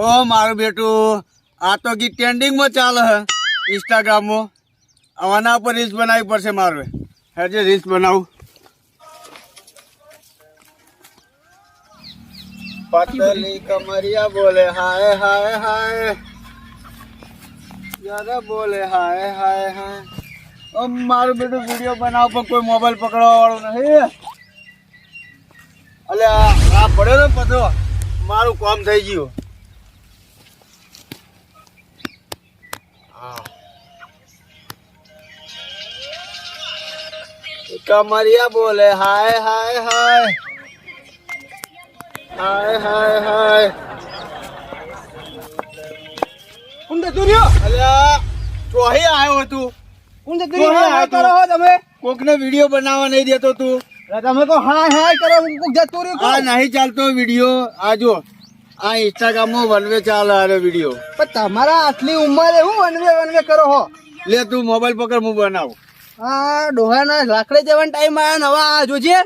ઓ, મારું બેટું, આ તો ગીત ટ્રેન્ડિંગમાં ચાલે હે, ઇન્સ્ટાગ્રામમાં. આના ઉપર રીલ્સ બનાવવી પડશે મારે. હજે રીલ્સ બનાવું. પતલી કમરિયા બોલે, હાય હાય હાય. યારા, બોલે, હાય હાય હાય. ઓ, મારું બેટું, વીડિયો બનાવ પણ કોઈ મોબાઈલ પકડવા વાળો નહીં અલે, આ પડ્યો ને પધરો મારું કામ થઈ ગયું. કમરિયા બોલે હાય હાય હાય. હાય હાય હાય. કુંદ દુર્યો અલ્યા ચોહી આવ્યો તું. આ હાય કરો હો તમે. કોકને વીડિયો બનાવવા નહીં દેતો તું. તમે તો હાય હાય કરો કોક જતું રહ્યું આ નહીં ચાલતો વીડિયો. આ જો આ ઇન્સ્ટાગ્રામમાં વનવે ચાલે આરે વીડિયો પણ તમારા આટલી ઉંમરે હું વનવે વનવે કરો હો? લે તું મોબાઈલ પકડ હું બનાવું. હા ડોહાના લાકડે જવાનો ટાઈમ આયા નવા આ જોજે.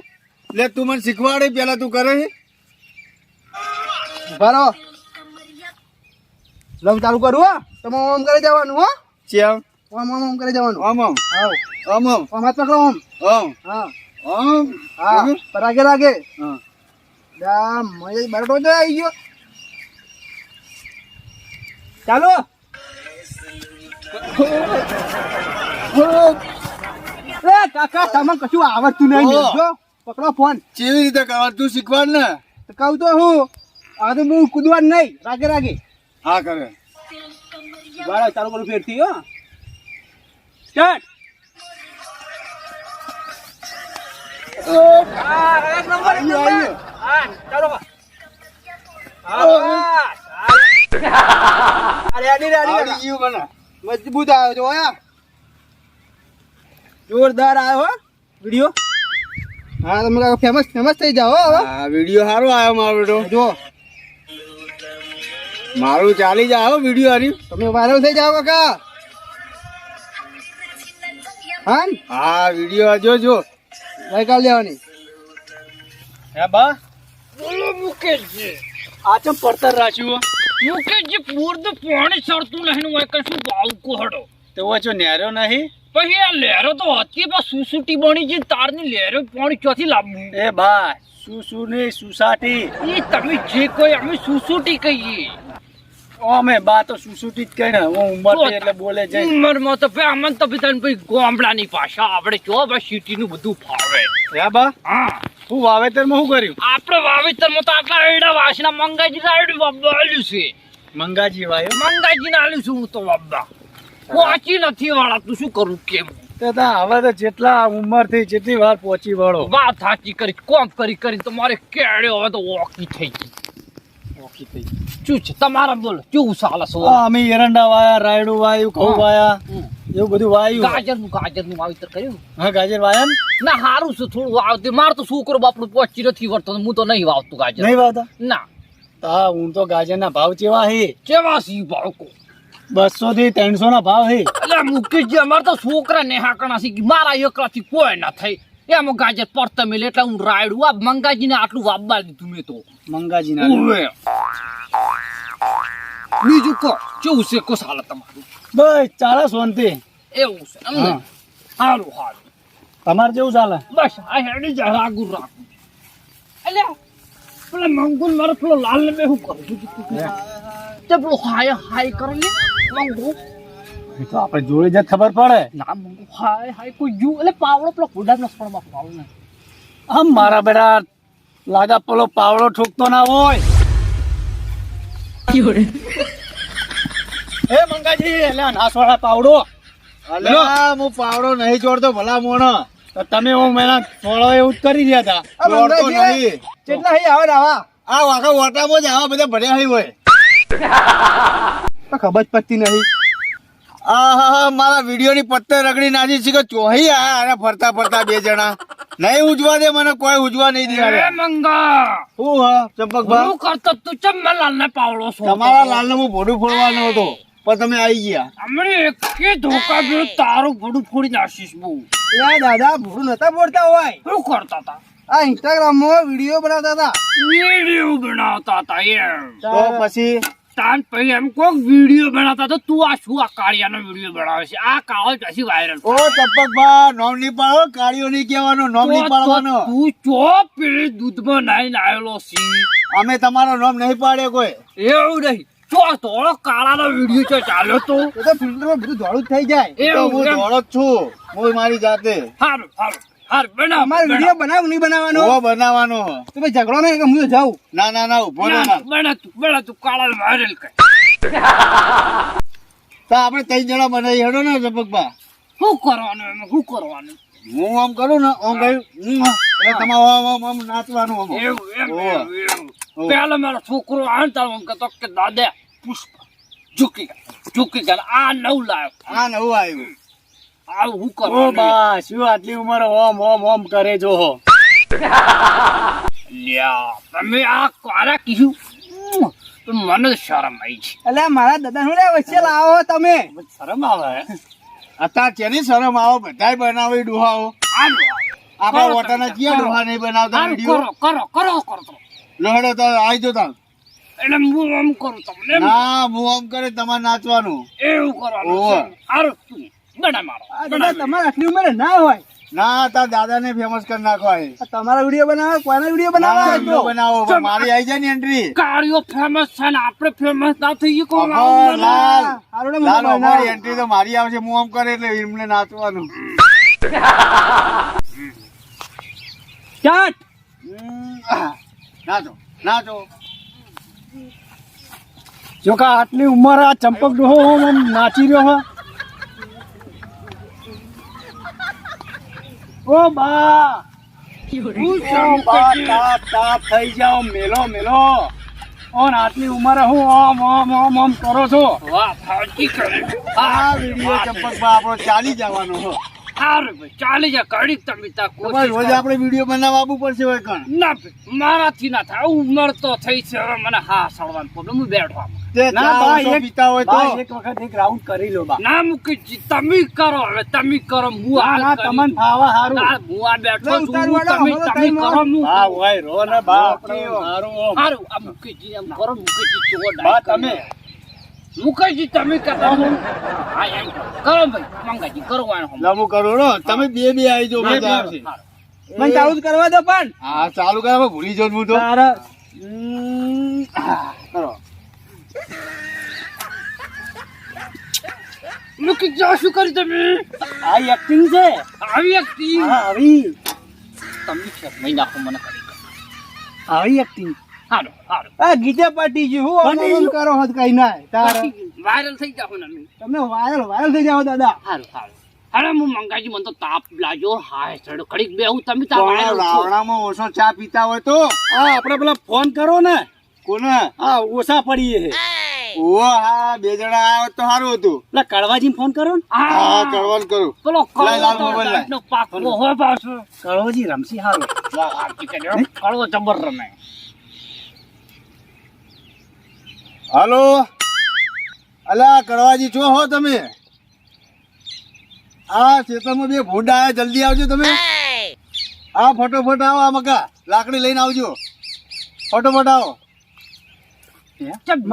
લે તું મને શીખવાડે પેલા તું કરે છે ભરો લવ ચાલુ કરું હા. તમે ઓમ કરી જવાનું હો. ચેમ? ઓમ ઓમ ઓમ કરી જવાનું. આમ આમ આવ ઓમ ઓમ. ઓમ હાથ પકડો ઓમ. ઓમ. હા. ઓમ. હા રાગે રાગે હા. મજા મય બરડો તો આવી ગયો. ચાલો. એ કાકા તમને કશું આવડતું નહીં જો. પકડો ફોન. કેવી રીતે કરવા તું શીખવાડ ને? તો કહું તો હું આ તો હું કૂદવાનું નહીં રાગે રાગે. હા કરે. બાળા ચાલુ કરું ફેરથી હો. સ્ટાર્ટ. એક નંબર અડી મને મજબૂત આવ્યો છો જોરદાર આવ્યો હો વીડિયો. હા તમે ફેમસ ફેમસ થઈ જાઓ હવે. આ વીડિયો સારો આવ્યો મારો બેટો. જો. મારું ચાલી જાય હો વીડિયો હારી તમે વાયરલ થઈ જાઓ કાકા. હા? હા વીડિયો જો જો. ગઈકાલ લેવાની. હે બા? બોલો મુકેશજી. આ ચમ પડતર રાખ્યું મુકેશજી પૂર તો પાણી ચડતું નહીં હોય કશું ભાવ કોહડો. તો જો નેરો નહીં? પછી આ લહેરો તો હતી પણ સુસુટી બની છે તારની લહેરો પાણી ક્યાંથી લાવવું? એ બા શું શું ને સુસાટી. એ તમે જે કોઈ અમે સુસુટી કહીએ. અમે બા તો સુસુટી જ કહી ને. હું ઉંમર એટલે બોલે છે. ઉંમરમાં તો ભાઈ અમને તો ભાઈ ગામડાની ભાષા આપણે જો ભાઈ સિટીનું બધું ફાવે. હે બા? હા. હું વાવેતરમાં શું કર્યું? આપણે વાવેતરમાં તો આટલા એડા વાસના મંગાજી રાયડું વાવ્યું છે. મંગાજી વાયો? મંગાજીને આલ્યું છું હું તો બાબા. પહોંચી નથી વાળા તું શું કરું કેમ? દાદા હવે તો જેટલા ઉંમર થઈ જેટલી વાર પહોંચી વળો. વાત સાચી કરી કોમ કરી કરી તમારે કેડે હવે તો ઓકી થઈ ગઈ. ઓકી થઈ શું છે? તમારા બોલો શું ચાલે છો અમે એરંડા વાયા રાયડું વાયું ઘઉં વાયા. એવું બધું વાયું ગાજરનું ગાજરનું વાવેતર કર્યું? હા ગાજર વાયા ના હારું છે થોડું વાવતે માર તો છોકરો બાપડું પહોંચી નથી વળતો હું તો નહીં વાવતું ગાજર. નહીં વાવતા? ના. તા હું તો ગાજરના ભાવ કેવા હે? કેવા સી ભાવ કો બસો થી ત્રણસો ના ભાવ હે. એટલે મુકેશજી અમાર તો છોકરા ને હાકણા છે મારા મારા એકલાથી કોઈ ના થઈ એમ ગાજર પડતા મેલે એટલે હું રાયડું. આ મંગાજી ને આટલું વાવવા દીધું મેં તો. મંગાજી ના. બીજું કહો કેવું છે કો સાલે તમારું? બસ ચાલે શાંતિ. એવું છે એમને હા. સારું સારું તમારે જેવું ચાલે? બસ આ હેડી જા રાખું રાખું. એટલે પેલા મંગુલ મારે પેલો લાલ ને બે હું કરું? છું તે પેલો હાય હાય કરે ને મંગુ. એ તો આપણે જોડે જ ખબર પડે. ના મંગુ હાય હાય કોઈ જુ એટલે પાવડો પેલો ગુડાબ નો પાવડો ને. આમ મારા બેટા લાગા પેલો પાવડો ઠોકતો ના હોય. એ મંગાજી એટલે નાસવાળા પાવડો. લો. હું પાવડો નહીં જોડતો ભલા મોણો તો તમે હું મેના થોડો એવું જ કરી રહ્યા હતા. આ નહીં. કેટલા હઈ આવે આવા? આ વાંકા વોટામાં જ આવા બધા ભર્યા હોય. તો ખબર પડતી નહીં. આ હા હા મારા વીડિયો ની પત્તે રગડી નાખી છે કે ચોહી આયા અરે ફરતા ફરતા બે જણા. નહીં ઉજવા દે મને કોઈ ઉજવા નહીં દે અરે મંગા શું હા ચંપકભા હું કરતો તું ચમ મેં લાલ ને પાવડો છો તમારા લાલ હું ભોડું ફોડવાનો હતો પણ તમે આવી ગયા. અમને એકે ધોકા ગયો તારું ભોડું ફોડી નાખીશ બહુ. એ દાદા ભૂરું નતા ફોડતા હોય? શું કરતા હતા? આ ઇન્સ્ટાગ્રામમાં વીડિયો બનાવતા હતા. વીડિયો બનાવતા હતા એમ. તો પછી? તાન પછી એમ કોક વીડિયો બનાવતા તો તું આ શું આ કાળિયાનો વીડિયો બનાવે છે? આ કાળો પછી વાયરલ ઓ ચંપકભા નોમ નહીં પાડો કાળિયો ની કહેવાનો નોમની પાડવાનો. તું ચો પેલી દૂધમાં નાઈને આવેલો સી અમે તમારો નોમ નહીં પાડ્યો કોઈ. એવું નહીં. ચો થોડો કાળાનો વીડિયો છે ચાલ્યો તો. એ તો ફિલ્ટરમાં બધું ધોળું થઈ જાય. તો હું ધોળો જ છું. હું મારી જાતે. સારું હારું. હારું બનાવ અમારે વીડિયો બનાવ નહીં બનાવવાનો? ઓ બનાવવાનો. તો ભાઈ ઝઘડો નહીં કે હું તો જાઉં? ના ના ના ઊભો ના બના તું બના તું કાળા વાયરલ કર તો આપણે ત્રણ જણા બનાવી હેડો ને ચંપકભા શું કરવાનું એમાં? શું કરવાનું? હું આમ કરું ને આમ કહ્યું હું. એટલે તમારે આમ આમ આમ નાચવાનું આમ. એવું મારો છોકરો આણતા કહેતો કે દાદા પુષ્પ ઝૂકી ગયા ઝૂકી ગયા. આ નવ લાવ્યો આ નવું આવ્યું. આવું શું ઓ બા શું આટલી ઉંમર? ઓમ ઓમ ઓમ કરે જો લ્યા તમે આ કોરા કીધું? મને શરમ આવી છે. એટલે મારા દાદા હું વચ્ચે લાવો તમે. શરમ આવે? અત્યારે કેની શરમ આવો બધાય બનાવે ડોહાઓ. આપણા કરો ક્યાં. ડોહા નહીં બનાવતા કરો કરો કરો કરો લોહડો તો આવી જો તાર એટલે હું આમ કરું તમને ના હું આમ કરે તમારે નાચવાનું. એવું કરવાનું. મારો તમારે આટલી ઉંમરે ના હોય. ના તાર દાદાને ફેમસ કરી નાખવા આ તમારા વીડિયો બનાવો કોઈના વીડિયો બનાવો? બનાવો મારી આવી જાય ને એન્ટ્રી કાળીઓ ફેમસ છે ને આપણે ફેમસ ના થઈએ કોણ લાલ. લાલ મને એન્ટ્રી તો મારી આવશે હું આમ કરે એટલે એમને નાચવાનું. ચાટ. નાચો નાચો. જો કે આટલી ઉંમર આ ચંપક ડોહો નાચી રહ્યો હો. ઓ બા! થઈ જાઓ મેલો મેલો. ઓન આટલી ઉંમરે હું આમ આમ આમ આમ કરો છો? વાહ ફાટી કરે. આ વીડિયો ચંપકમાં આપણો ચાલી જવાનો હો. હારું ચાલી જા કડી તમે તા રોજ આપણે વીડિયો બનાવવા આવવું પડશે હોય કણ? ના મારાથી ના થાય ઉંમર તો થઈ છે હવે મને હા સળવાનો પ્રોબ્લેમ હું બેઠો ના, બા, એક- પીતા હોય તો. એક વખત એક રાઉન્ડ કરી લો બા. ના મૂકી તમે કરો હવે તમે કરો હું ના ના કરી. તમને ફાવા હારું. હું આ બેઠો છું તમે તમે કરો હું બા, હોય રો ને બા, આપણે સારું હારું આ મુકેશજી એમ કરો મુકેશજી ચોર બા, તમે. મુકેશજી તમે કહેતા હું હા એમ. કરો ભાઈ મંગાજી કરો વાણ હમ. કરો રો તમે બે બે આવી જો. મજા આવશે. મને ચાલુ કરવા દો પણ. હા ચાલુ કરવા ભૂલી જાઉં હું તો. તારે હમ, કરો. મુકેશજી આ શું કર્યું તમે? આ એક્ટિંગ છે? આવી એક્ટિંગ હા આવી. તમને મહી નાખો મને કરી આવી એક્ટિંગ હારું હારું. આ ગીતે પાટી જી હું આમ કરો હદ કઈ ના તાર. વાયરલ થઈ જાવ ને તમે વાયરલ વાયરલ થઈ જાવ દાદા. હારું હારું. અરે હું મંગાજી મને તો તાપ લાજો હાય ચડો. કડીક બેહું તમે તાર પણ વાયરલ રાવણામાં ઓછો ચા પીતા હોય તો? આ આપણે પેલા ફોન કરો ને. કોને? હા ઓછા પડીએ છે. ઓ હા બે જણા તો સારું હતું. એટલે કડવાજી ફોન કરો ને. હા. હા કરું. પેલો લાલ મોબાઈલ પાછો. કડવાજી રમસી હારો. હાચી જબર રમે. હાલો? અલા કડવાજી છો હો તમે? આ ખેતરમાં બે ભૂંડા આવ્યા જલ્દી આવજો તમે. હા ફટોફટ આવો આ મકા. લાકડી લઈને આવજો. ફટોફટ આવો.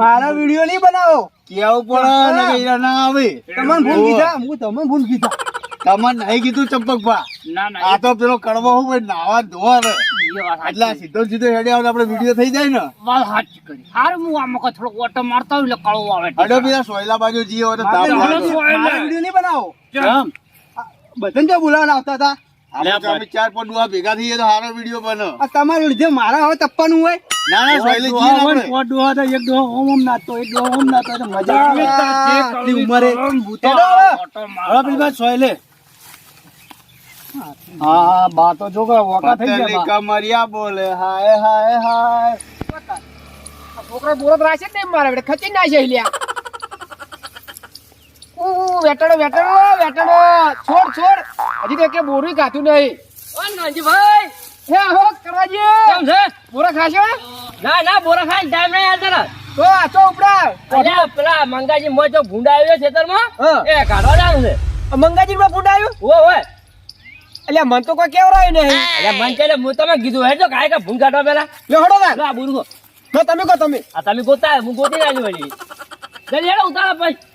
મારા વીડિયો નહીં બનાવો. કેવું પડે ને આવે. તમને ભૂલ કીધા હું તમને ભૂલ કીધા. તમને નહીં કીધું ચંપકભા. ના ના આ તો પેલો કડવો હું ભાઈ નાવા ધોવા રે એટલે સીધો સીધો હેડે આવે આપણે વીડિયો થઈ જાય ને. વાત સાચી કરી. હારું હું આમાં કોઈ થોડોક ઓટો મારતા હોય એટલે કળવો આવે અડો પેલા સોયલા બાજુ જીઓ તો વીડિયો નહીં બનાવો? બધાને બોલાવવા આવતા હતા. આપણે તો અમે ચાર પાંચ ડોહા ભેગા થઈએ તો સારો વીડિયો બને. આ તમારા લીધે મારા હવે તપવાનું હોય? ના ના સોયલે જીએ ને આપણે. એક ડોહો ઓમ ઓમ નાચતો એક ડોહો ઓમ નાચતો તો મજા આવે. આટલી ઉંમરે. કરો ને ભૂતો હેડો. આવો, હવે. ઓટો હવે મારતા પેલી વાત સોયલે. હા બા તો જો વોકા થઈ ગયા કમરિયા બોલે હાય હાય હાય. છોકરો બોરત રાખશે ને મારે બેટા ખચી ના છે લ્યા. વેટણો વેટણો વેટડો છોડ છોડ. હજી તો કે બોરું ખાતું નહીં. કોણ ગાંધીભાઈ? હે હો કરવાજી કેમ છે? બોરા ખાશો? ના ના બોરા ખાઈ ટાઈમ નહીં આવતો ને. તો આ તો ઉપડા. અરે પેલા મંગાજી મોય તો ભૂંડા આવ્યો ખેતરમાં. એ કાઢવા જવાનું છે. મંગાજી માં ભૂંડા આવ્યો? ઓ હોય એટલે મન તો કોઈ કેવરાય નહીં. એટલે મન કે હું તમે કીધું હેડો કાય કે ભૂંડ કાઢવા પેલા. લે હડો ના બુરગો તો તમે કહો તમે. આ તમે ગોતા હું ગોતી નાખ્યું વળી જલ્દી હેડો ઉતારો પછી.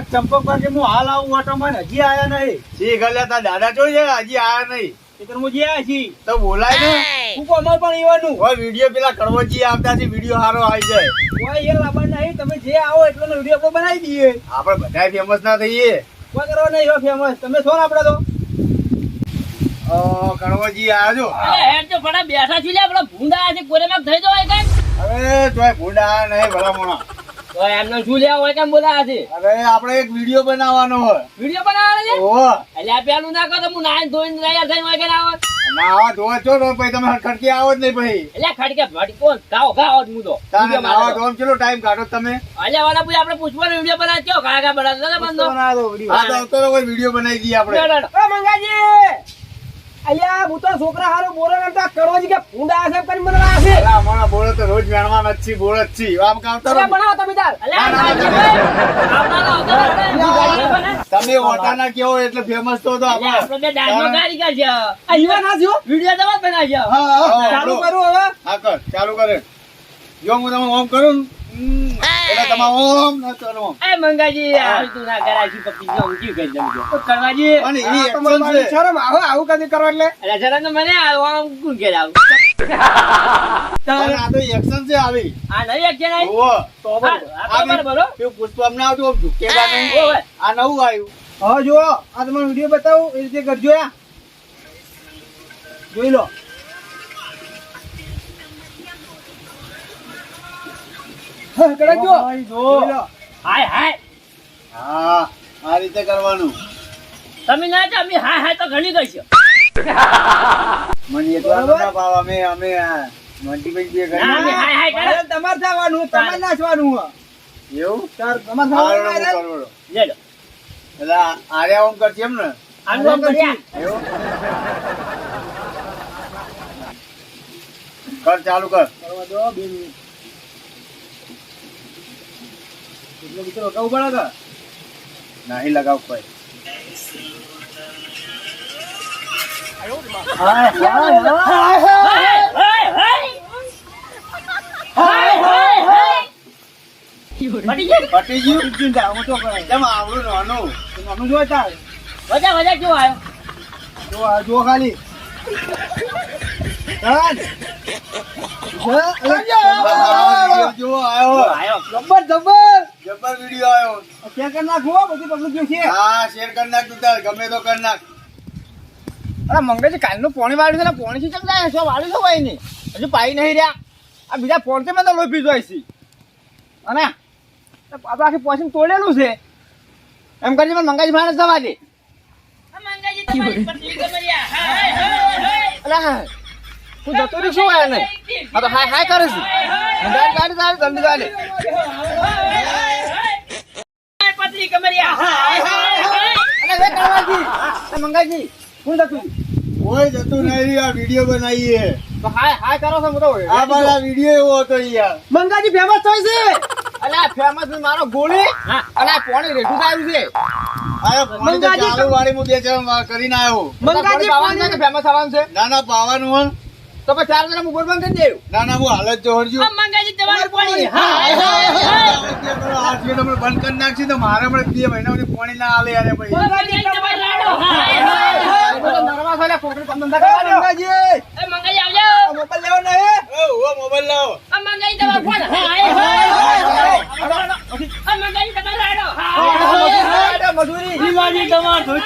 આ હું હાલ આવું ઓટોમાં ને હજી આયા નહીં. શી ગલ્યા તા દાદા જોઈ છે હજી આયા નહીં. એટલે હું જે આયા છી તો બોલાય ને. હું કો પણ એવાનું હોય વીડિયો પેલા કડવજી આવતા છે વીડિયો સારો આવી જાય. કોઈ એ લાવવા નહીં તમે જે આવો એટલો વીડિયો આપણે બનાવી દઈએ. આપણે બધા ફેમસ ના થઈએ. કોઈ કરો નહીં એવો ફેમસ તમે છો ને આપણે તો? કડવજી આવ્યા છો? અરે હેડ તો ફટા બેઠા છીએ લે આપડે ભૂંડા કોરેમાં થઈ જવાય કઈ અરે તોય ભૂંડા નહીં ભલા મોણા એમને શું લેવા હોય કેમ બોલા છે? અરે આપણે એક વીડિયો બનાવવાનો હોય. વીડિયો બનાવવાનો છે? ઓહો. એટલે પેલું ના કહો તો હું નાઈને ધોઈને તૈયાર થઈને હોય કે ના આવે ના આવા ધોવા છો તો પછી તમે ખડકી આવો જ નહીં પછી એટલે ખડકે ભટકો ગાઓ ગાઓ જ હું તો કેટલો ટાઈમ કાઢો તમે? અલ્યા વાલા પૂછ આપણે પુષ્પનો વીડિયો બનાવ કયો કાકા બનાવતો હતો બંધો. બનાવો વીડિયો હા તો કોઈ વીડિયો બનાવી દઈએ આપણે. મંગાજી! અલ્યા હું તો છોકરા હારો બોરો રમતા કડવાજી કે ફૂંડા હશે કરી મને લાગે. અલ્યા અમારા બોલો તો રોજ વેણવાના નથી છીએ છી. આમ કામ તો અલ્યા બનાવો તમે તાર. અલ્યા. તમે. ઓટાના કેવો એટલે ફેમસ તો તો આપણે આપણે ડાયનો કારીગર છે. આ યુવા ના જો વિડિયો તમે જ છે હા, ચાલુ કરું હવે. હા કર. ચાલુ કરે. જો હું તમે ઓમ કરું એટલે તમે ઓમ ન કરો એ મંગાજી આ તું ના કરાય છું પપ્પી જો ઊંચી કરી. તો કરવાજી અને એ મારી છે. શરમ આવો આવું કદી કરો એટલે એટલે જરા તો મને આ કોણ ઘેર આવું? આ તો એક્શન છે આવી આ નહીં એક જણ આવી? તો બરાબર. હો. પેલું પુષ્પમ ના આવતું ઝુકેલા નહીં આ નવું આવ્યું હા જો આ તમે વીડિયો બતાવું એ રીતે કરજો જોઈ લો હા, કરજો. હાય હાય હા આ રીતે કરવાનું તમે ના જાઓ, અમે હાય હાય તો ઘણી કરશો મને એટલા ના ભાવ અમે અમે આ મોન્ટીભાઈ જે ના, અમે કરી હાય હાય કરે. મારે થવાનું તમારે નાચવાનું એવું તાર તમારે થવાનું હું ને? કરું, કરું. લે લો. એટલે આ- આર્યા ઓમ કરશે એમ ને. એવું કર ચાલુ કર કરવા દો, બે મિનિટ. એટલે બીજો રોકાવું પડે કે? નહીં લગાવ કોઈ હાય, હાય, હાય. હાય, હાય, હાય. પટી ગયું? ચિંતા, હું તો કેમ આવડું નાનું નાનું જો તાર. વજા વજા કેવો આવ્યો જો આ જો ખાલી. જો, જો આવ્યો જબ્બર જબ્બર જબર વિડિયો આવ્યો. શેર કરી નાખો બધી પબ્લિક જોશે હા શેર કરી નાખ તું ગમે તો કરી નાખ. અરે મંગળજી કાલનું પોણી વાળ્યું છે ને પોણી થી ચમ જાય છો વાળ્યું છો ભાઈ ની હજુ પાઈ નહીં રહ્યા. આ બીજા ફોન છે મેં તો લોહી પીધો છે અને આપણે આખી પોસી તોડેલું છે. એમ કરજે મને મંગાજી ભાઈ જવા દે. તું જતો રહી શું હોય હા આ તો હાય હાય કરે છે. ગાડી ગાડી ગાડી. ગાડી હાય, પતલી કમરિયા. હાય, હાય, હાય. અરે વે કરવાજી મંગાજી કોણ જતું? કોઈ જતું નહીં આ વીડિયો બનાવીએ. તો હાય હાય કરો છો બધો આ બાલા વિડિયો એવો હતો યાર. મંગાજી ફેમસ થઈ છે. અલા ફેમસ મારો ગોળી. આ પોણી રેઠું આવ્યું છે. આ પાણી તો મંગાજી ચાલુ વાળી હું બે ચાર કરીને આવ્યો મંગાજી ફેમસ આવાનું છે? ના ના પાવાનું હો તો પછી ચાર જણા મુગર બંધ કરી દેવું ના ના હું હાલત જોડજો આ મંગાજી તમારું પાણી. હાય, હાય, હાય. આ જે તમે બંધ કરી નાખશે તો મારે હમણાં બે મહિના પાણી ના આલે યાર ભાઈ. મજૂરી તમારો